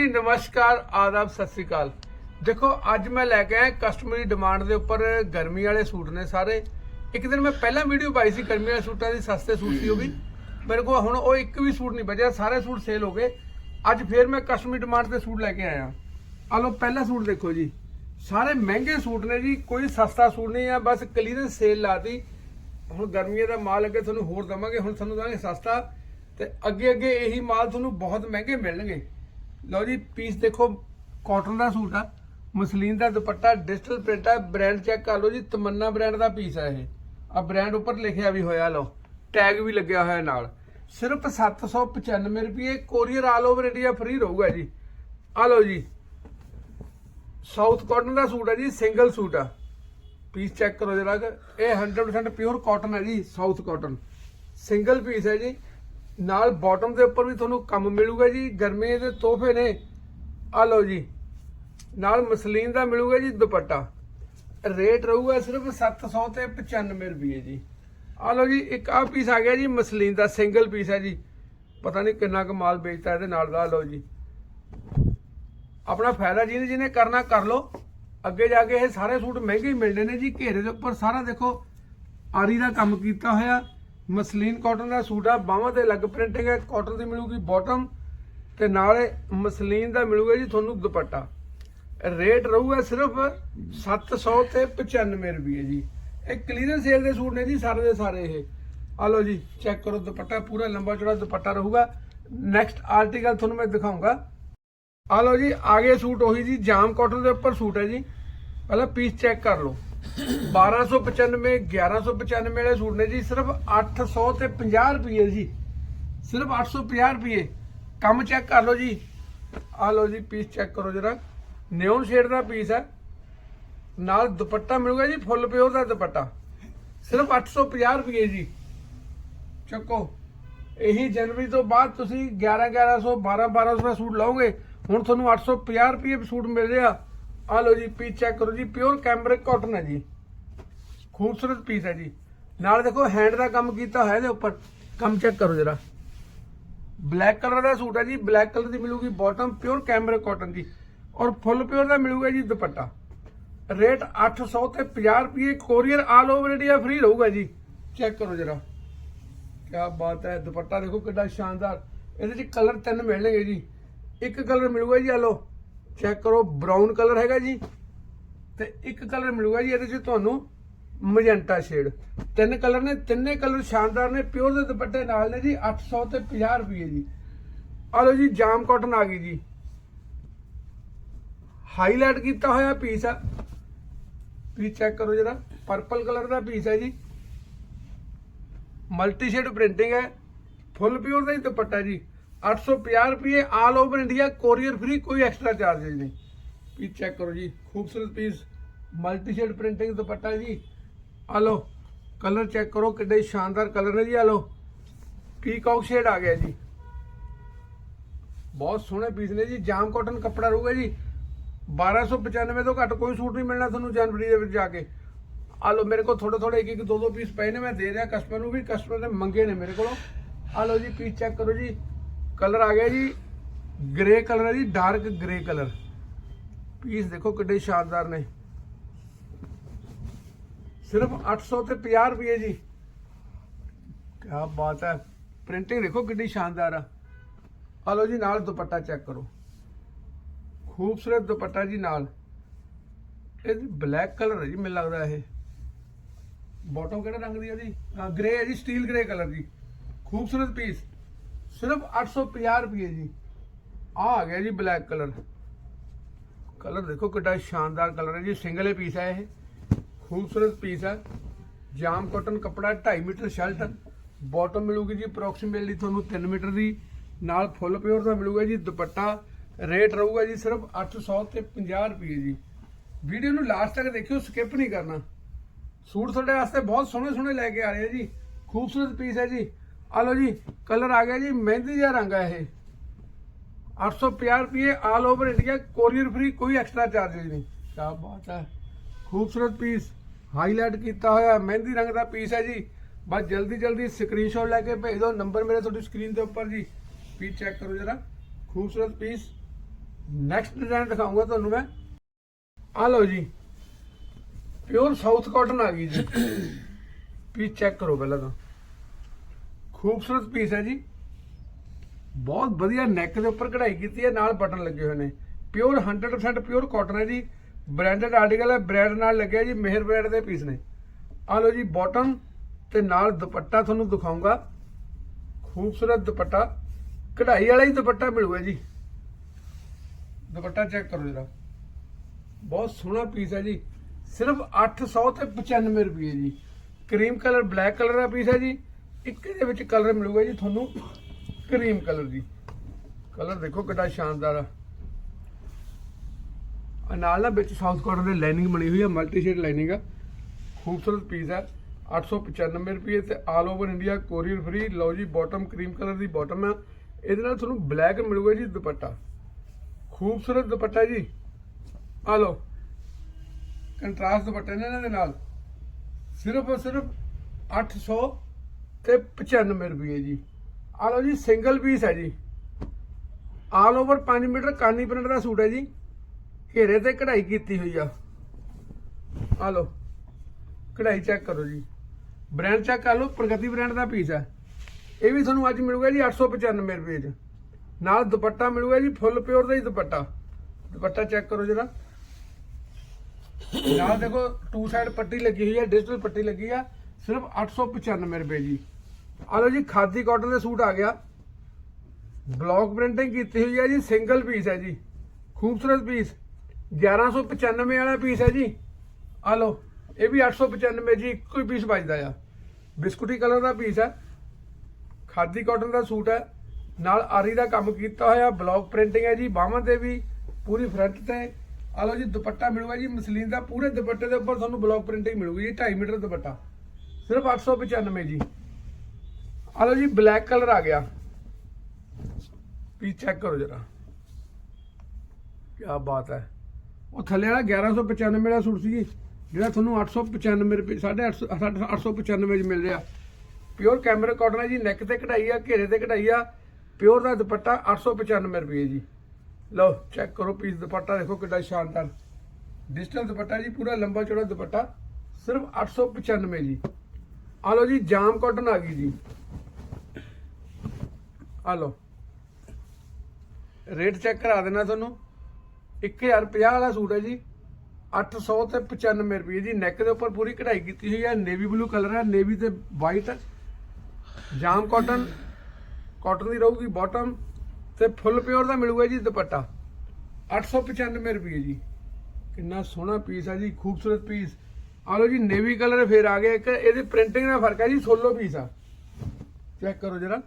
ਜੀ, ਨਮਸਕਾਰ, ਆਦਾਬ, ਸਤਿ ਸ੍ਰੀ ਅਕਾਲ। ਦੇਖੋ, ਅੱਜ ਮੈਂ ਲੈ ਕੇ ਆਇਆ ਕਸਟਮਰੀ ਡਿਮਾਂਡ ਦੇ ਉੱਪਰ ਗਰਮੀ ਵਾਲੇ ਸੂਟ ਨੇ ਸਾਰੇ। ਇੱਕ ਦਿਨ ਮੈਂ ਪਹਿਲਾਂ ਵੀਡੀਓ ਪਾਈ ਸੀ ਗਰਮੀ ਵਾਲੇ ਸੂਟਾਂ ਦੀ, ਸਸਤੇ ਸੂਟ ਸੀ ਉਹ ਵੀ। ਮੇਰੇ ਕੋਲ ਹੁਣ ਉਹ ਇੱਕ ਵੀ ਸੂਟ ਨਹੀਂ ਬਚਿਆ, ਸਾਰੇ ਸੂਟ ਸੇਲ ਹੋ ਗਏ। ਅੱਜ ਫੇਰ ਮੈਂ ਕਸਟਮਰੀ ਡਿਮਾਂਡ ਦੇ ਸੂਟ ਲੈ ਕੇ ਆਇਆ। ਆ ਲਓ, ਪਹਿਲਾ ਸੂਟ ਦੇਖੋ ਜੀ। ਸਾਰੇ ਮਹਿੰਗੇ ਸੂਟ ਨੇ ਜੀ, ਕੋਈ ਸਸਤਾ ਸੂਟ ਨਹੀਂ ਆ, ਬਸ ਕਲੀਅਰੈਂਸ ਸੇਲ ਲਾਤੀ। ਹੁਣ ਗਰਮੀਆਂ ਦਾ ਮਾਲ ਅੱਗੇ ਤੁਹਾਨੂੰ ਹੋਰ ਦਵਾਂਗੇ, ਹੁਣ ਤੁਹਾਨੂੰ ਦਵਾਂਗੇ ਸਸਤਾ। ਤੇ ਅੱਗੇ ਅੱਗੇ ਇਹੀ ਮਾਲ ਤੁਹਾਨੂੰ ਬਹੁਤ ਮਹਿੰਗੇ ਮਿਲਣਗੇ। ਲਓ ਜੀ ਪੀਸ ਦੇਖੋ ਕਾਟਨ ਦਾ ਸੂਟ ਆ, ਮਸਲੀਨ ਦਾ ਦੁਪੱਟਾ ਡਿਜੀਟਲ ਪ੍ਰਿੰਟ ਆ ਬ੍ਰਾਂਡ ਚੈੱਕ ਕਰ ਲਓ ਜੀ, ਤਮੰਨਾ ਬ੍ਰਾਂਡ ਦਾ ਪੀਸ ਆ ਇਹ। ਆ ਬ੍ਰਾਂਡ ਉੱਪਰ ਲਿਖਿਆ ਵੀ ਹੋਇਆ, ਲਓ ਟੈਗ ਵੀ ਲੱਗਿਆ ਹੋਇਆ ਨਾਲ। ਸਿਰਫ 795 ਰੁਪਏ courier all over India free ਰਹੂਗਾ ਜੀ। ਆ ਲਓ ਜੀ ਸਾਊਥ ਕਾਟਨ ਦਾ ਸੂਟ ਹੈ ਜੀ ਸਿੰਗਲ ਸੂਟ ਆ। ਪੀਸ ਚੈੱਕ ਕਰੋ ਜਰਾ ਇਹ 100% ਪਿਓਰ ਕਾਟਨ ਹੈ ਜੀ ਸਾਊਥ ਕਾਟਨ ਸਿੰਗਲ ਪੀਸ ਹੈ ਜੀ। ਨਾਲ ਬਾਟਮ ਦੇ ਉੱਪਰ ਵੀ ਤੁਹਾਨੂੰ ਕੰਮ ਮਿਲੂਗਾ ਜੀ ਗਰਮੀ ਦੇ ਤੋਹਫੇ ਨੇ। ਆ ਲਓ ਜੀ, ਨਾਲ ਮਸਲੀਨ ਦਾ ਮਿਲੂਗਾ ਜੀ ਦੁਪੱਟਾ। ਰੇਟ ਰਹੂਗਾ ਸਿਰਫ 700 ਤੇ 95 ਰੁਪਏ ਜੀ। ਆ ਲਓ ਜੀ, ਇੱਕ ਆ ਪੀਸ ਆ ਗਿਆ ਜੀ, ਮਸਲੀਨ ਦਾ ਸਿੰਗਲ ਪੀਸ ਹੈ ਜੀ। ਪਤਾ ਨਹੀਂ ਕਿੰਨਾ ਕੁ ਮਾਲ ਵੇਚਦਾ ਇਹਦੇ ਨਾਲ ਦਾ ਲਓ ਜੀ। ਆਪਣਾ ਫਾਇਦਾ ਜਿਹਨੇ ਜਿਹਨੇ ਕਰਨਾ, ਕਰ ਲਓ। ਅੱਗੇ ਜਾ ਕੇ ਇਹ ਸਾਰੇ ਸੂਟ ਮਹਿੰਗੇ ਹੀ ਮਿਲਣੇ ਨੇ ਜੀ। ਘੇਰੇ ਦੇ ਉੱਪਰ ਸਾਰਾ ਦੇਖੋ, ਆਰੀ ਦਾ ਕੰਮ ਕੀਤਾ ਹੋਇਆ। ਮਸਲੀਨ ਕਾਟਨ ਦਾ ਸੂਟ ਆ, ਬਾਹਾਂ ਤੇ ਅਲੱਗ ਪ੍ਰਿੰਟਿੰਗ ਹੈ, ਕਾਟਨ ਦੀ ਮਿਲੂਗੀ ਬਾਟਮ ਤੇ ਨਾਲੇ ਮਸਲੀਨ ਦਾ ਮਿਲੂਗਾ ਜੀ ਤੁਹਾਨੂੰ ਦੁਪੱਟਾ। ਰੇਟ ਰਹੂਗਾ ਸਿਰਫ 700 ਤੇ 95 ਰੁਪਏ ਜੀ। ਇਹ ਕਲੀਅਰ ਸੇਲ ਦੇ ਸੂਟ ਨੇ ਜੀ, ਸਾਰੇ ਦੇ ਸਾਰੇ ਇਹ। ਆ ਲਓ ਜੀ ਚੈੱਕ ਕਰੋ ਦੁਪੱਟਾ, ਪੂਰਾ ਲੰਬਾ ਚੌੜਾ ਦੁਪੱਟਾ ਰਹੂਗਾ। ਨੈਕਸਟ ਆਰਟੀਕਲ ਤੁਹਾਨੂੰ ਮੈਂ ਦਿਖਾਉਂਗਾ। ਆ ਲਓ ਜੀ, ਆਗੇ ਸੂਟ ਉਹੀ ਜੀ, ਜਾਮ ਕਾਟਨ ਦੇ ਉੱਪਰ ਸੂਟ ਹੈ ਜੀ। ਪਹਿਲਾਂ ਪੀਸ ਚੈੱਕ ਕਰ ਲਓ। 1295 1195 ਵਾਲੇ ਸੂਟ ਨੇ ਜੀ, ਸਿਰਫ 800 ਤੇ 50 ਰੁਪਏ ਜੀ। ਸਿਰਫ 850 ਰੁਪਏ। ਕੰਮ ਚੈੱਕ ਕਰ ਲਓ ਜੀ। ਆ ਲਓ ਜੀ ਪੀਸ ਚੈੱਕ ਕਰੋ ਜਰਾ। ਨਿਓਨ ਸ਼ੇਡ ਦਾ ਪੀਸ ਹੈ ਨਾਲ ਦੁਪੱਟਾ ਮਿਲੂਗਾ ਜੀ ਫੁੱਲ ਪਿਓਰ ਦਾ ਦੁਪੱਟਾ। ਸਿਰਫ 850 ਰੁਪਏ ਜੀ। ਚੱਕੋ। ਇਹੀ ਜਨਵਰੀ ਤੋਂ ਬਾਅਦ ਤੁਸੀਂ 11 1100 12 1200 ਦਾ ਸੂਟ ਲਓਗੇ। ਹੁਣ ਤੁਹਾਨੂੰ 850 ਰੁਪਏ ਸੂਟ ਮਿਲ ਰਿਹਾ। ਆ ਲਓ ਜੀ ਪੀਸ ਚੈੱਕ ਕਰੋ ਜੀ ਪਿਓਰ ਕੈਮਬਰਿਕ ਕਾਟਨ ਹੈ ਜੀ। ਖੂਬਸੂਰਤ ਪੀਸ ਹੈ ਜੀ। ਨਾਲ ਦੇਖੋ ਹੈਂਡ ਦਾ ਕੰਮ ਕੀਤਾ ਹੋਇਆ ਇਹਦੇ ਉੱਪਰ। ਕੰਮ ਚੈੱਕ ਕਰੋ ਜਰਾ। ਬਲੈਕ ਕਲਰ ਦਾ ਸੂਟ ਹੈ ਜੀ ਬਲੈਕ ਕਲਰ ਦੀ ਮਿਲੂਗੀ ਬਾਟਮ ਪਿਓਰ ਕੈਮਬਰਿਕ ਕਾਟਨ ਦੀ। ਔਰ ਫੁੱਲ ਪਿਓਰ ਦਾ ਮਿਲੂਗਾ ਜੀ ਦੁਪੱਟਾ। ਰੇਟ 800 ਤੇ 50 ਰੁਪਏ courier all over India free ਰਹੂਗਾ ਜੀ। ਚੈੱਕ ਕਰੋ ਜਰਾ। ਕੀ ਬਾਤ ਹੈ, ਦੁਪੱਟਾ ਦੇਖੋ ਕਿੰਨਾ ਸ਼ਾਨਦਾਰ। ਇਹਦੇ ਚ ਕਲਰ ਤਿੰਨ ਮਿਲਣਗੇ ਜੀ। ਇੱਕ ਕਲਰ ਮਿਲੂਗਾ ਜੀ, ਆ ਲਓ। ਚੈੱਕ ਕਰੋ ਬਰਾਊਨ ਕਲਰ ਹੈਗਾ ਜੀ। ਤੇ ਇੱਕ ਕਲਰ ਮਿਲੂਗਾ ਜੀ, ਇਹਦੇ ਚ ਤੁਹਾਨੂੰ ਮਜੈਂਟਾ ਸ਼ੇਡ ਤਿੰਨ ਕਲਰ ਨੇ, ਤਿੰਨੇ ਕਲਰ ਸ਼ਾਨਦਾਰ ਨੇ ਪਿਓਰ ਦੇ ਦੁਪੱਟੇ ਨਾਲ ਨੇ ਜੀ 800 ਤੇ 50 ਰੁਪਏ ਜੀ। ਆ ਲਓ ਜੀ, ਜਾਮ ਕਾਟਨ ਆ ਗਈ ਜੀ। ਹਾਈਲਾਈਟ ਕੀਤਾ ਹੋਇਆ ਪੀਸ ਆ। ਪੀਸ ਚੈੱਕ ਕਰੋ ਜਰਾ ਪਰਪਲ ਕਲਰ ਦਾ ਪੀਸ ਹੈ ਜੀ। ਮਲਟੀ ਸ਼ੇਡ ਪ੍ਰਿੰਟਿੰਗ ਹੈ। ਫੁੱਲ ਪਿਓਰ ਦਾ ਹੀ ਦੁਪੱਟਾ ਜੀ। 850 ਰੁਪਏ all over India courier free ਕੋਈ ਐਕਸਟਰਾ ਚਾਰजेस ਨਹੀਂ। ਪੀਸ ਚੈੱਕ ਕਰੋ ਜੀ। ਖੂਬਸੂਰਤ ਪੀਸ ਮਲਟੀ ਸ਼ੇਡ ਪ੍ਰਿੰਟਿੰਗ ਦੁਪੱਟਾ ਜੀ। ਆ ਲਓ ਕਲਰ ਚੈੱਕ ਕਰੋ, ਕਿੱਡੇ ਸ਼ਾਨਦਾਰ ਕਲਰ ਨੇ ਜੀ, ਆ ਲਓ। ਪੀਕੌਕ ਸ਼ੇਡ ਆ ਗਿਆ ਜੀ। ਬਹੁਤ ਸੋਹਣੇ ਪੀਸ ਨੇ ਜੀ, ਜਾਮ ਕਾਟਨ ਕੱਪੜਾ ਰਹੂਗਾ ਜੀ। 1295 ਤੋਂ ਘੱਟ ਕੋਈ ਸੂਟ ਨਹੀਂ ਮਿਲਣਾ ਤੁਹਾਨੂੰ ਜਨਵਰੀ ਦੇ ਵਿੱਚ ਜਾ ਕੇ। ਆ ਲਓ, ਮੇਰੇ ਕੋਲ ਥੋੜੇ ਥੋੜੇ ਇੱਕ ਇੱਕ ਦੋ ਦੋ ਪੀਸ ਪਏ ਨੇ, ਮੈਂ ਦੇ ਰਿਹਾ ਕਸਟਮਰ ਨੂੰ ਵੀ ਕਸਟਮਰ ਨੇ ਮੰਗੇ ਨੇ ਮੇਰੇ ਕੋਲੋਂ। ਆ ਲਓ ਜੀ ਪੀਸ ਚੈੱਕ ਕਰੋ ਜੀ। ਕਲਰ ਆ ਗਿਆ ਜੀ ਗ੍ਰੇ ਕਲਰ ਹੈ ਜੀ ਡਾਰਕ ਗ੍ਰੇ ਕਲਰ। ਪੀਸ ਦੇਖੋ ਕਿੱਡੇ ਸ਼ਾਨਦਾਰ ਨੇ। ਸਿਰਫ 800 ਤੇ 50 ਰੁਪਏ ਜੀ। ਕੀ ਬਾਤ ਹੈ। ਪ੍ਰਿੰਟਿੰਗ ਦੇਖੋ ਕਿੰਨੀ ਸ਼ਾਨਦਾਰ ਆ। ਆ ਲਓ ਜੀ, ਨਾਲ ਦੁਪੱਟਾ ਚੈੱਕ ਕਰੋ। ਖੂਬਸੂਰਤ ਦੁਪੱਟਾ ਜੀ ਨਾਲ। ਇਹ ਬਲੈਕ ਕਲਰ ਹੈ ਜੀ, ਮੈਨੂੰ ਲੱਗਦਾ ਇਹ। ਬਾਟਮ ਕਿਹੜੇ ਰੰਗ ਦੀ ਹੈ ਜੀ? ਗ੍ਰੇ ਹੈ ਜੀ ਸਟੀਲ ਗ੍ਰੇ ਕਲਰ ਦੀ। ਖੂਬਸੂਰਤ ਪੀਸ ਸਿਰਫ 850 ਰੁਪਏ ਜੀ। ਆ ਆ ਗਿਆ ਜੀ ਬਲੈਕ ਕਲਰ ਕਲਰ ਦੇਖੋ ਕਿੱਡਾ ਸ਼ਾਨਦਾਰ ਕਲਰ ਹੈ ਜੀ। ਸਿੰਗਲ ਹੀ ਪੀਸ ਹੈ ਇਹ। ਖੂਬਸੂਰਤ ਪੀਸ ਹੈ। ਜਾਮ ਕਾਟਨ ਕਪੜਾ 2.5 ਮੀਟਰ ਸ਼ਰਟ। ਬਾਟਮ ਮਿਲੂਗੀ ਜੀ ਅਪਰੋਕਸੀਮੇਟਲੀ ਤੁਹਾਨੂੰ 3 ਮੀਟਰ ਦੀ। ਨਾਲ ਫੁੱਲ ਪਿਓਰ ਦਾ ਮਿਲੂਗਾ ਜੀ ਦੁਪੱਟਾ। ਰੇਟ ਰਹੂਗਾ ਜੀ ਸਿਰਫ 800 ਤੇ 50 ਰੁਪਏ ਜੀ। ਵੀਡੀਓ ਨੂੰ ਲਾਸਟ ਤੱਕ ਦੇਖਿਓ ਸਕਿਪ ਨਹੀਂ ਕਰਨਾ। ਸੂਟ ਤੁਹਾਡੇ ਵਾਸਤੇ ਬਹੁਤ ਸੋਹਣੇ ਸੋਹਣੇ ਲੈ ਕੇ ਆ ਰਹੇ ਆ ਜੀ। ਖੂਬਸੂਰਤ ਪੀਸ ਹੈ ਜੀ। ਆ ਲਓ ਜੀ ਕਲਰ ਆ ਗਿਆ ਜੀ, ਮਹਿੰਦੀ ਜਿਹਾ ਰੰਗ ਹੈ ਇਹ। 850 ਰੁਪਏ all over India courier free ਕੋਈ ਐਕਸਟਰਾ ਚਾਰजेस ਨਹੀਂ। ਕੀ ਬਾਤ ਹੈ। ਖੂਬਸੂਰਤ ਪੀਸ ਹਾਈਲਾਈਟ ਕੀਤਾ ਹੋਇਆ, ਮਹਿੰਦੀ ਰੰਗ ਦਾ ਪੀਸ ਹੈ ਜੀ। ਬਸ ਜਲਦੀ ਜਲਦੀ ਸਕਰੀਨਸ਼ਾਟ ਲੈ ਕੇ ਭੇਜ ਦਿਓ ਨੰਬਰ ਮੇਰੇ ਤੁਹਾਡੀ ਸਕਰੀਨ ਦੇ ਉੱਪਰ ਜੀ। ਪੀਸ ਚੈੱਕ ਕਰੋ ਜਰਾ। ਖੂਬਸੂਰਤ ਪੀਸ ਨੈਕਸਟ ਡਿਜ਼ਾਈਨ ਦਿਖਾਉਂਗਾ ਤੁਹਾਨੂੰ ਮੈਂ। ਆ ਲਓ ਜੀ ਪਿਓਰ ਸਾਊਥ ਕਾਟਨ ਆ ਗਈ ਜੀ। ਪੀਸ ਚੈੱਕ ਕਰੋ ਪਹਿਲਾਂ ਤਾਂ। ਖੂਬਸੂਰਤ ਪੀਸ ਹੈ ਜੀ। ਬਹੁਤ ਵਧੀਆ ਨੈਕ ਦੇ ਉੱਪਰ ਕਢਾਈ ਕੀਤੀ ਹੈ, ਨਾਲ ਬਟਨ ਲੱਗੇ ਹੋਏ ਨੇ। ਪਿਓਰ 100% ਪਿਓਰ ਕਾਟਨ ਹੈ ਜੀ। ਬ੍ਰਾਂਡਡ ਆਰਟੀਕਲ ਹੈ ਬ੍ਰਾਂਡ ਨਾਲ ਲੱਗਿਆ ਜੀ, ਮਿਹਰ ਬ੍ਰਾਂਡ ਦੇ ਪੀਸ ਨੇ। ਆ ਲਓ ਜੀ ਬਾਟਮ ਤੇ ਨਾਲ ਦੁਪੱਟਾ ਤੁਹਾਨੂੰ ਦਿਖਾਉਂਗਾ। ਖੂਬਸੂਰਤ ਦੁਪੱਟਾ। ਕਢਾਈ ਵਾਲਾ ਹੀ ਦੁਪੱਟਾ ਮਿਲੂਗਾ ਜੀ। ਦੁਪੱਟਾ ਚੈੱਕ ਕਰੋ ਜਰਾ। ਬਹੁਤ ਸੋਹਣਾ ਪੀਸ ਹੈ ਜੀ। ਸਿਰਫ 800 ਤੇ 95 ਰੁਪਏ ਜੀ। ਕਰੀਮ ਕਲਰ ਬਲੈਕ ਕਲਰ ਦਾ ਪੀਸ ਹੈ ਜੀ। ਇੱਕ ਇਹਦੇ ਵਿੱਚ ਕਲਰ ਮਿਲੂਗਾ ਜੀ ਤੁਹਾਨੂੰ ਕਰੀਮ ਕਲਰ ਦੀ। ਕਲਰ ਦੇਖੋ ਕਿੰਨਾ ਸ਼ਾਨਦਾਰ ਆ। ਆ ਨਾਲ ਨਾ ਵਿੱਚ ਸਾਊਥ ਕਾਟਨ ਦੀ ਲਾਈਨਿੰਗ ਬਣੀ ਹੋਈ ਆ ਮਲਟੀ ਸ਼ੇਡ ਲਾਈਨਿੰਗ ਆ। ਖੂਬਸੂਰਤ ਪੀਸ ਹੈ 895 ਰੁਪਏ ਤੇ all over India courier free ਲਓ ਜੀ ਬਾਟਮ ਕਰੀਮ ਕਲਰ ਦੀ ਬਾਟਮ ਆ। ਇਹਦੇ ਨਾਲ ਤੁਹਾਨੂੰ ਬਲੈਕ ਮਿਲੂਗਾ ਜੀ ਦੁਪੱਟਾ। ਖੂਬਸੂਰਤ ਦੁਪੱਟਾ ਜੀ। ਆ ਲਓ ਕੰਟਰਾਸਟ ਦੁਪੱਟੇ ਨੇ ਇਹਨਾਂ ਦੇ ਨਾਲ। ਸਿਰਫ ਔਰ ਸਿਰਫ 800 ਤੇ 95 ਰੁਪਏ ਜੀ। ਆ ਲਓ ਜੀ ਸਿੰਗਲ ਪੀਸ ਹੈ ਜੀ। ਆਲ ਓਵਰ 5 ਮੀਟਰ ਕਾਨੀ ਪ੍ਰਿੰਟ ਦਾ ਸੂਟ ਹੈ ਜੀ। ਘੇਰੇ ਤੇ ਕਢਾਈ ਕੀਤੀ ਹੋਈ ਆ। ਆ ਲਓ, ਕਢਾਈ ਚੈੱਕ ਕਰੋ ਜੀ। ਬ੍ਰਾਂਡ ਚੈੱਕ ਕਰ ਲਓ, ਪ੍ਰਗਤੀ ਬ੍ਰਾਂਡ ਦਾ ਪੀਸ ਹੈ। ਇਹ ਵੀ ਤੁਹਾਨੂੰ ਅੱਜ ਮਿਲੂਗਾ ਜੀ 895 ਰੁਪਏ ਚ। ਨਾਲ ਦੁਪੱਟਾ ਮਿਲੂਗਾ ਜੀ ਫੁੱਲ ਪਿਓਰ ਦਾ ਹੀ ਦੁਪੱਟਾ। ਦੁਪੱਟਾ ਚੈੱਕ ਕਰੋ ਜਰਾ। ਨਾਲ ਦੇਖੋ ਟੂ ਸਾਈਡ ਪੱਟੀ ਲੱਗੀ ਹੋਈ ਹੈ ਡਿਜੀਟਲ ਪੱਟੀ ਲੱਗੀ ਆ। ਸਿਰਫ 895 ਰੁਪਏ ਜੀ। ਆ ਲਓ ਜੀ, ਖਾਦੀ ਕਾਟਨ ਦੇ ਸੂਟ ਆ ਗਿਆ। ਬਲੌਕ ਪ੍ਰਿੰਟਿੰਗ ਕੀਤੀ ਹੋਈ ਹੈ ਜੀ, ਸਿੰਗਲ ਪੀਸ ਹੈ ਜੀ। ਖੂਬਸੂਰਤ ਪੀਸ। 1195 ਵਾਲਾ ਪੀਸ ਹੈ ਜੀ। ਆ ਲਓ, ਇਹ ਵੀ 895 ਜੀ, ਇੱਕੋ ਹੀ ਪੀਸ ਬਚਦਾ ਆ। ਬਿਸਕੁਟੀ ਕਲਰ ਦਾ ਪੀਸ ਹੈ। ਖਾਦੀ ਕਾਟਨ ਦਾ ਸੂਟ ਹੈ। ਨਾਲ ਆਰੀ ਦਾ ਕੰਮ ਕੀਤਾ ਹੋਇਆ, ਬਲੌਕ ਪ੍ਰਿੰਟਿੰਗ ਹੈ ਜੀ। ਬਾਹਾਂ ਤੇ ਵੀ ਪੂਰੀ ਫਰੰਟ ਤੇ। ਆ ਲਓ ਜੀ, ਦੁਪੱਟਾ ਮਿਲੂਗਾ ਜੀ, ਮਸਲੀਨ ਦਾ ਪੂਰੇ ਦੁਪੱਟੇ ਦੇ ਉੱਪਰ ਤੁਹਾਨੂੰ ਬਲੌਕ ਪ੍ਰਿੰਟਿੰਗ ਮਿਲੂਗੀ ਜੀ 2.5 ਮੀਟਰ ਦੁਪੱਟਾ। ਸਿਰਫ 895 ਜੀ। ਆ ਲਓ ਜੀ ਬਲੈਕ ਕਲਰ ਆ ਗਿਆ। ਪੀਸ ਚੈੱਕ ਕਰੋ ਜਰਾ। ਕੀ ਬਾਤ ਹੈ। ਉਹ ਥੱਲੇ ਵਾਲਾ 1195 ਦਾ ਸੂਟ ਸੀ ਜਿਹੜਾ ਤੁਹਾਨੂੰ 895 ਰੁਪਏ 850 895 ਚ ਮਿਲ ਰਿਹਾ। ਪਿਓਰ ਕੈਮਰਾ ਕਾਟਨ ਹੈ ਜੀ ਨੈਕ ਤੇ ਕਢਾਈ ਆ, ਘੇਰੇ ਤੇ ਕਢਾਈ ਆ। ਪਿਓਰ ਦਾ ਦੁਪੱਟਾ 895 ਰੁਪਏ ਜੀ। ਲਓ ਚੈੱਕ ਕਰੋ ਪੀਸ ਦੁਪੱਟਾ, ਦੇਖੋ ਕਿੰਨਾ ਸ਼ਾਨਦਾਰ। ਡਿਜੀਟਲ ਦੁਪੱਟਾ ਜੀ, ਪੂਰਾ ਲੰਬਾ ਚੌੜਾ ਦੁਪੱਟਾ, ਸਿਰਫ 895 ਜੀ। ਆ ਲਓ ਜੀ, ਜਾਮ ਕਾਟਨ ਆ ਗਈ ਜੀ। ਆ ਲਓ। ਰੇਟ ਚੈੱਕ ਕਰਾ ਦੇਣਾ ਤੁਹਾਨੂੰ। 1050 ਵਾਲਾ ਸੂਟ ਹੈ ਜੀ। 800 ਤੇ 95 ਰੁਪਏ ਜੀ। ਨੈਕ ਦੇ ਉੱਪਰ ਪੂਰੀ ਕਢਾਈ ਕੀਤੀ ਹੋਈ ਹੈ। ਨੇਵੀ ਬਲੂ ਕਲਰ ਹੈ। ਨੇਵੀ ਤੇ ਵਾਈਟ ਜਾਮ ਕਾਟਨ ਕਾਟਨ ਦੀ ਰਹੂਗੀ ਬਾਟਮ ਤੇ ਫੁੱਲ ਪਿਓਰ ਦਾ ਮਿਲੂਗਾ ਜੀ ਦੁਪੱਟਾ। 895 ਰੁਪਏ ਜੀ। ਕਿੰਨਾ ਸੋਹਣਾ ਪੀਸ ਹੈ ਜੀ। ਖੂਬਸੂਰਤ ਪੀਸ ਆ ਲਓ ਜੀ ਨੇਵੀ ਕਲਰ ਫੇਰ ਆ ਗਿਆ ਇੱਕ, ਇਹਦੀ ਪ੍ਰਿੰਟਿੰਗ ਦਾ ਫ਼ਰਕ ਹੈ ਜੀ, ਸੋਲੋ ਪੀਸ ਆ। ਚੈੱਕ ਕਰੋ ਜਰਾ।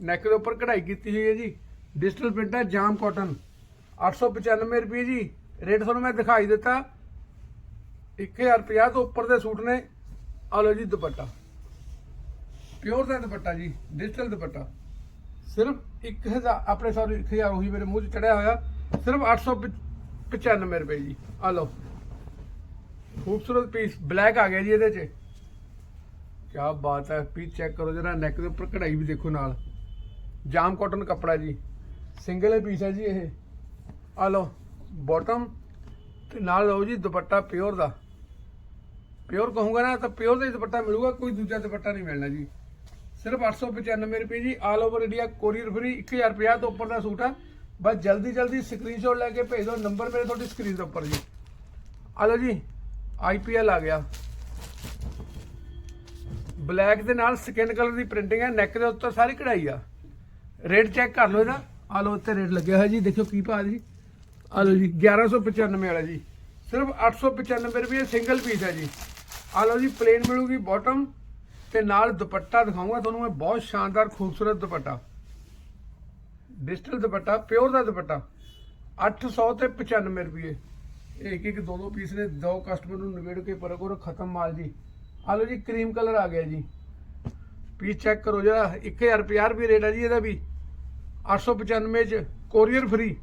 ਨੈਕ ਦੇ ਉੱਪਰ ਕਢਾਈ ਕੀਤੀ ਹੋਈ ਹੈ ਜੀ। ਡਿਜੀਟਲ ਪ੍ਰਿੰਟ ਹੈ ਜਾਮ ਕਾਟਨ 895 ਰੁਪਏ ਜੀ। ਰੇਟ ਤੁਹਾਨੂੰ ਮੈਂ ਦਿਖਾਈ ਦਿੱਤਾ। 1050 ਤੋਂ ਉੱਪਰ ਦੇ ਸੂਟ ਨੇ। ਆ ਲਓ ਜੀ ਦੁਪੱਟਾ। ਪਿਓਰ ਦਾ ਦੁਪੱਟਾ ਜੀ ਡਿਜੀਟਲ ਦੁਪੱਟਾ। ਸਿਰਫ 1000 ਆਪਣੇ ਸੌਰੀ 1000 ਉਹੀ ਮੇਰੇ ਮੂੰਹ 'ਚ ਚੜਿਆ ਹੋਇਆ। ਸਿਰਫ 895 ਰੁਪਏ ਜੀ। ਆ ਲਓ। ਖੂਬਸੂਰਤ ਪੀਸ ਬਲੈਕ ਆ ਗਿਆ ਜੀ ਇਹਦੇ 'ਚ। ਕੀ ਬਾਤ ਹੈ ਪੀਸ ਚੈੱਕ ਕਰੋ ਜਰਾ ਨੈਕ ਦੇ ਉੱਪਰ ਕਢਾਈ ਵੀ ਦੇਖੋ ਨਾਲ। ਜਾਮ ਕਾਟਨ ਕੱਪੜਾ ਜੀ। ਸਿੰਗਲ ਪੀਸ ਹੈ ਜੀ ਇਹ। ਆ ਲਓ ਬਾਟਮ ਤੇ ਨਾਲ ਲਓ ਜੀ ਦੁਪੱਟਾ ਪਿਓਰ ਦਾ। ਪਿਓਰ ਕਹੂੰਗਾ ਨਾ ਤਾਂ ਪਿਓਰ ਦਾ ਹੀ ਦੁਪੱਟਾ ਮਿਲੂਗਾ, ਕੋਈ ਦੂਜਾ ਦੁਪੱਟਾ ਨਹੀਂ ਮਿਲਣਾ ਜੀ। ਸਿਰਫ 895 ਰੁਪਏ ਜੀ all over India courier free 1050 ਤੋਂ ਉੱਪਰ ਦਾ ਸੂਟ ਆ। ਬਸ ਜਲਦੀ ਜਲਦੀ ਸਕਰੀਨਸ਼ਾਟ ਲੈ ਕੇ ਭੇਜ ਦਿਓ ਨੰਬਰ ਮੇਰੇ ਤੁਹਾਡੀ ਸਕਰੀਨ ਦੇ ਉੱਪਰ ਜੀ। ਆ ਲਓ ਜੀ ਆਈਪੀਐਲ ਆ ਗਿਆ। ਬਲੈਕ ਦੇ ਨਾਲ ਸਕਿਨ ਕਲਰ ਦੀ ਪ੍ਰਿੰਟਿੰਗ ਹੈ, ਨੈਕ ਦੇ ਉੱਤੇ ਸਾਰੀ ਕਢਾਈ ਆ। ਰੇਟ ਚੈੱਕ ਕਰ ਲਓ ਇਹਦਾ। ਆ ਲਓ ਉੱਤੇ ਰੇਟ ਲੱਗਿਆ ਹੋਇਆ ਜੀ ਦੇਖੋ ਕੀ ਭਾਅ ਜੀ। ਆ ਲਓ ਜੀ 1195 ਵਾਲਾ ਜੀ। ਸਿਰਫ 895 ਰੁਪਏ ਸਿੰਗਲ ਪੀਸ ਹੈ ਜੀ। ਆ ਲਓ ਜੀ ਪਲੇਨ ਮਿਲੂਗੀ ਬਾਟਮ ਤੇ ਨਾਲ ਦੁਪੱਟਾ ਦਿਖਾਉਂਗਾ ਤੁਹਾਨੂੰ ਮੈਂ ਬਹੁਤ ਸ਼ਾਨਦਾਰ ਖੂਬਸੂਰਤ ਦੁਪੱਟਾ। ਡਿਜੀਟਲ ਦੁਪੱਟਾ ਪਿਓਰ ਦਾ ਦੁਪੱਟਾ 800 ਤੇ 95 ਰੁਪਏ। ਇੱਕ ਇੱਕ ਦੋ ਦੋ ਪੀਸ ਨੇ, ਦੋ ਕਸਟਮਰ ਨੂੰ ਨਿਬੇੜ ਕੇ ਪਰ ਕਰੋ ਖਤਮ ਮਾਲ ਜੀ। ਆ ਲਓ ਜੀ ਕਰੀਮ ਕਲਰ ਆ ਗਿਆ ਜੀ। ਪੀਸ ਚੈੱਕ ਕਰੋ ਜਰਾ 1050 ਰੁਪਏ ਰੇਟ ਹੈ ਜੀ ਇਹਦਾ ਵੀ। 895 ਚ ਕੋਰੀਅਰ ਫ੍ਰੀ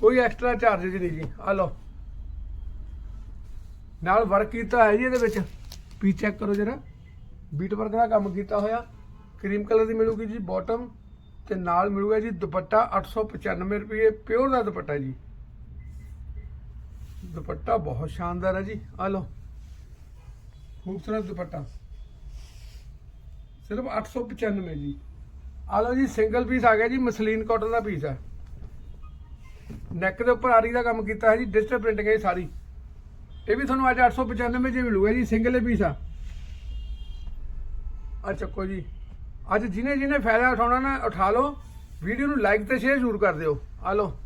ਕੋਈ ਐਕਸਟਰਾ ਚਾਰजेस ਨਹੀਂ ਜੀ। ਆ ਲਓ। ਨਾਲ ਵਰਕ ਕੀਤਾ ਹੈ ਜੀ ਇਹਦੇ ਵਿੱਚ। ਪੀਸ ਚੈੱਕ ਕਰੋ ਜਰਾ। ਬੀਟ ਵਰਕ ਦਾ ਕੰਮ ਕੀਤਾ ਹੋਇਆ। ਕਰੀਮ ਕਲਰ ਦੀ ਮਿਲੂਗੀ ਜੀ ਬਾਟਮ ਤੇ ਨਾਲ ਮਿਲੂਗਾ ਜੀ ਦੁਪੱਟਾ। 895 ਰੁਪਏ ਪਿਓਰ ਦਾ ਦੁਪੱਟਾ ਜੀ। ਦੁਪੱਟਾ ਬਹੁਤ ਸ਼ਾਨਦਾਰ ਹੈ ਜੀ। ਆ ਲਓ। ਖੂਬਸੂਰਤ ਦੁਪੱਟਾ। ਸਿਰਫ 895 ਜੀ। ਆ ਲਓ ਜੀ ਸਿੰਗਲ ਪੀਸ ਆ ਗਿਆ ਜੀ, ਮਸਲੀਨ ਕਾਟਨ ਦਾ ਪੀਸ ਹੈ। ਨੈਕ ਦੇ ਉੱਪਰ ਆਰੀ ਦਾ ਕੰਮ ਕੀਤਾ ਹੈ ਜੀ ਡਿਜੀਟਲ ਪ੍ਰਿੰਟਿੰਗ ਹੈ ਸਾਰੀ। ਇਹ ਵੀ ਤੁਹਾਨੂੰ ਅੱਜ 895 ਚ ਮਿਲੂਗਾ ਜੀ ਸਿੰਗਲ ਪੀਸ ਆ। ਆ ਚੱਕੋ ਜੀ। ਅੱਜ ਜਿਹਨੇ ਜਿਹਨੇ ਫਾਇਦਾ ਉਠਾਉਣਾ ਨਾ, ਉਠਾ ਲਓ। ਵੀਡੀਓ ਨੂੰ ਲਾਈਕ ਤੇ ਸ਼ੇਅਰ ਜ਼ਰੂਰ ਕਰ ਦਿਓ। ਆ ਲਓ।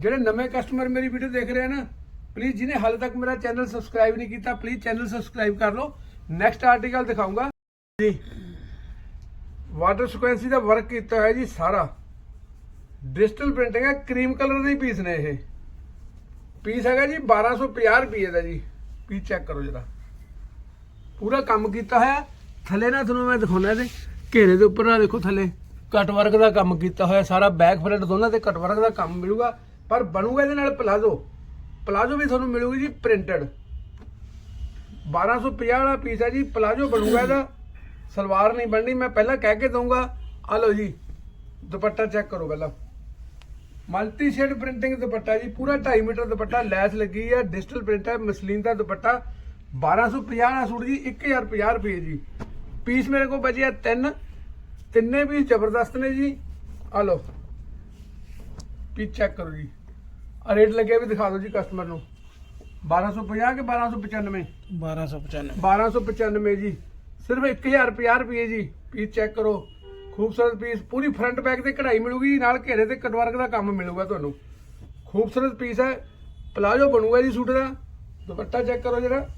ਜਿਹੜੇ ਨਵੇਂ ਕਸਟਮਰ ਮੇਰੀ ਵੀਡੀਓ ਦੇਖ ਰਹੇ ਨਾ ਪਲੀਜ਼ ਜਿਹਨੇ ਹਾਲੇ ਤੱਕ ਮੇਰਾ ਚੈਨਲ ਸਬਸਕ੍ਰਾਈਬ ਨਹੀਂ ਕੀਤਾ ਪਲੀਜ਼ ਚੈਨਲ ਸਬਸਕ੍ਰਾਈਬ ਕਰ ਲਓ। ਨੈਕਸਟ ਆਰਟੀਕਲ ਦਿਖਾਉਂਗਾ। ਜੀ। ਵਾਟਰ ਸਕੁਐਂਸੀ ਦਾ ਵਰਕ ਕੀਤਾ ਹੋਇਆ ਜੀ ਸਾਰਾ। ਡਿਜੀਟਲ ਪ੍ਰਿੰਟਿੰਗ ਹੈ ਕਰੀਮ ਕਲਰ ਦੇ ਪੀਸ ਨੇ ਇਹ। ਪੀਸ ਹੈਗਾ ਜੀ 1250 ਰੁਪਏ ਦਾ ਜੀ। ਪੀਸ ਚੈੱਕ ਕਰੋ ਜਰਾ। ਪੂਰਾ ਕੰਮ ਕੀਤਾ ਹੋਇਆ। ਥੱਲੇ ਨਾ ਤੁਹਾਨੂੰ ਮੈਂ ਦਿਖਾਉਣਾ ਇਹਦੇ। ਘੇਰੇ ਦੇ ਉੱਪਰ ਨਾ ਦੇਖੋ ਥੱਲੇ। ਕਟ ਵਰਕ ਦਾ ਕੰਮ ਕੀਤਾ ਹੋਇਆ ਸਾਰਾ। ਬੈਕ ਫਰੰਟ ਦੋਨਾਂ ਤੇ ਕਟ ਵਰਕ ਦਾ ਕੰਮ ਮਿਲੂਗਾ। ਪਰ ਬਣੂਗਾ ਇਹਦੇ ਨਾਲ ਪਲਾਜ਼ੋ ਪਲਾਜ਼ੋ ਵੀ ਤੁਹਾਨੂੰ ਮਿਲੂਗੀ ਜੀ ਪ੍ਰਿੰਟਡ। 1250 ਵਾਲਾ ਪੀਸ ਹੈ ਜੀ, ਪਲਾਜ਼ੋ ਬਣੂਗਾ ਇਹਦਾ। ਸਲਵਾਰ ਨਹੀਂ ਬਣਨੀ, ਮੈਂ ਪਹਿਲਾਂ ਕਹਿ ਕੇ ਦਊਂਗਾ। ਆ ਲਓ ਜੀ, ਦੁਪੱਟਾ ਚੈੱਕ ਕਰੋ ਪਹਿਲਾਂ। ਮਲਟੀ ਸ਼ੇਡ ਪ੍ਰਿੰਟਿੰਗ ਦੁਪੱਟਾ ਜੀ, ਪੂਰਾ 2.5 ਮੀਟਰ ਦੁਪੱਟਾ, ਲੈਸ ਲੱਗੀ ਹੈ ਡਿਜੀਟਲ ਪ੍ਰਿੰਟ ਹੈ, ਮਸਲੀਨ ਦਾ ਦੁਪੱਟਾ। 1250 ਵਾਲਾ ਸੂਟ ਜੀ 1050 ਰੁਪਏ ਜੀ। ਪੀਸ ਮੇਰੇ ਕੋਲ ਬਚਿਆ ਤਿੰਨ। ਤਿੰਨੇ ਪੀਸ ਜ਼ਬਰਦਸਤ ਨੇ ਜੀ। ਆ ਲਓ ਪੀਸ ਚੈੱਕ ਕਰੋ ਜੀ। ਆ ਰੇਟ ਲੱਗਿਆ ਵੀ ਦਿਖਾ ਦਿਓ ਜੀ ਕਸਟਮਰ ਨੂੰ। 1250 ਕਿ 1295 1295 1295 ਜੀ। ਸਿਰਫ 1050 ਰੁਪਏ ਜੀ। ਪੀਸ ਚੈੱਕ ਕਰੋ। ਖੂਬਸੂਰਤ ਪੀਸ ਪੂਰੀ ਫਰੰਟ ਬੈਕ ਤੇ ਕਢਾਈ ਮਿਲੂਗੀ ਨਾਲ ਘੇਰੇ ਤੇ ਕਟਵਰਕ ਦਾ ਕੰਮ ਮਿਲੂਗਾ ਤੁਹਾਨੂੰ। ਖੂਬਸੂਰਤ ਪੀਸ ਹੈ। ਪਲਾਜੋ ਬਣੂਗਾ ਜੀ ਸੂਟ ਦਾ। ਦੁਪੱਟਾ ਚੈੱਕ ਕਰੋ ਜਰਾ।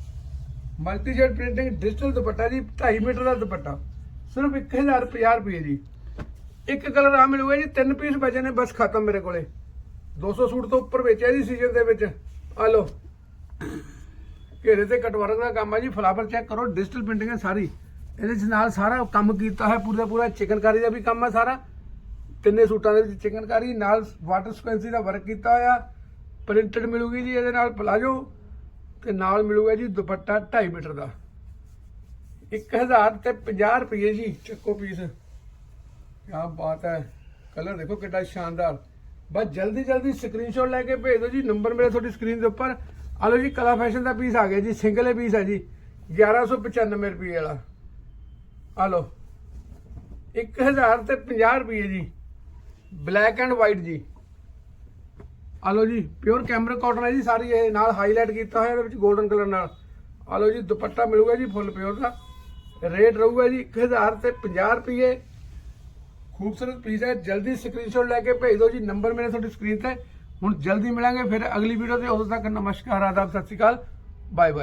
ਮਲਟੀ ਸ਼ੇਡ ਪ੍ਰਿੰਟਿੰਗ ਡਿਜੀਟਲ ਦੁਪੱਟਾ ਜੀ। 2.5 ਮੀਟਰ ਦਾ ਦੁਪੱਟਾ। ਸਿਰਫ 1050 ਰੁਪਏ ਜੀ। ਇੱਕ ਕਲਰ ਆ ਮਿਲੂਗਾ ਜੀ। ਤਿੰਨ ਪੀਸ ਬਚੇ ਨੇ ਬਸ ਖਤਮ ਮੇਰੇ ਕੋਲੇ। 200 ਸੂਟ ਤੋਂ ਉੱਪਰ ਵੇਚਿਆ ਜੀ ਸੀਜ਼ਨ ਦੇ ਵਿੱਚ। ਆ ਲਓ। ਘੇਰੇ ਤੇ ਕਟਵਰਕ ਦਾ ਕੰਮ ਹੈ ਜੀ, ਫਲਾਵਰ ਚੈੱਕ ਕਰੋ ਡਿਜੀਟਲ ਪ੍ਰਿੰਟਿੰਗ ਹੈ ਸਾਰੀ। ਇਹਦੇ ਚ ਨਾਲ ਸਾਰਾ ਕੰਮ ਕੀਤਾ ਹੈ ਪੂਰਾ ਪੂਰਾ ਚਿਕਨਕਾਰੀ ਦਾ ਵੀ ਕੰਮ ਹੈ ਸਾਰਾ। ਤਿੰਨੇ ਸੂਟਾਂ ਦੇ ਵਿੱਚ ਚਿਕਨਕਾਰੀ, ਨਾਲ ਵਾਟਰ ਸਕੁਐਂਸੀ ਦਾ ਵਰਕ ਕੀਤਾ ਹੋਇਆ। ਪ੍ਰਿੰਟਡ ਮਿਲੂਗੀ ਜੀ ਇਹਦੇ ਨਾਲ ਪਲਾਜੋ, ਤੇ ਨਾਲ ਮਿਲੂਗਾ ਜੀ ਦੁਪੱਟਾ 2.5 ਮੀਟਰ ਦਾ। 1000 ਤੇ 50 ਰੁਪਏ ਜੀ ਚੱਕੋ ਪੀਸ। ਕੀ ਬਾਤ ਹੈ। ਕਲਰ ਦੇਖੋ ਕਿੰਨਾ ਸ਼ਾਨਦਾਰ। ਬਸ ਜਲਦੀ ਜਲਦੀ ਸਕਰੀਨਸ਼ਾਟ ਲੈ ਕੇ ਭੇਜ ਦਿਓ ਜੀ ਨੰਬਰ ਮੇਰੇ ਤੁਹਾਡੀ ਸਕਰੀਨ ਦੇ ਉੱਪਰ। ਆ ਲਓ ਜੀ, ਕਲਾ ਫੈਸ਼ਨ ਦਾ ਪੀਸ ਆ ਗਿਆ ਜੀ ਸਿੰਗਲ ਹੀ ਪੀਸ ਹੈ ਜੀ 1195 ਰੁਪਏ ਵਾਲਾ। ਆ ਲਓ 1000 ਤੇ 50 ਰੁਪਏ ਜੀ ਬਲੈਕ ਐਂਡ ਵਾਈਟ ਜੀ। ਆ ਲਓ ਜੀ ਪਿਓਰ ਕੈਮਰਾ ਕਾਟਨ ਹੈ ਜੀ, ਸਾਰੀ ਇਹ ਨਾਲ ਹਾਈਲਾਈਟ ਕੀਤਾ ਹੋਇਆ, ਇਹਦੇ ਵਿੱਚ 골ਡਨ ਕਲਰ ਨਾਲ। ਆ ਲਓ ਜੀ, ਦੁਪੱਟਾ ਮਿਲੂਗਾ ਜੀ ਫੁੱਲ ਪਿਓਰ ਦਾ। ਰੇਟ ਰਹੂਗਾ ਜੀ 1000 ਤੇ 50 ਰੁਪਏ। ਖੂਬਸੂਰਤ ਪੀਸ ਹੈ, ਜਲਦੀ ਸਕਰੀਨਸ਼ਾਟ ਲੈ ਕੇ ਭੇਜ ਦਿਓ ਜੀ ਨੰਬਰ ਮੇਰੇ ਤੁਹਾਡੀ ਸਕਰੀਨ ਤੇ ਹੁਣ ਜਲਦੀ ਮਿਲਾਂਗੇ, ਫਿਰ ਅਗਲੀ ਵੀਡੀਓ ਤੇ, ਉਦੋਂ ਤੱਕ ਨਮਸਕਾਰ, ਆਦਾਬ, ਸਤਿ ਸ਼੍ਰੀ ਅਕਾਲ ਬਾਏ ਬਾਏ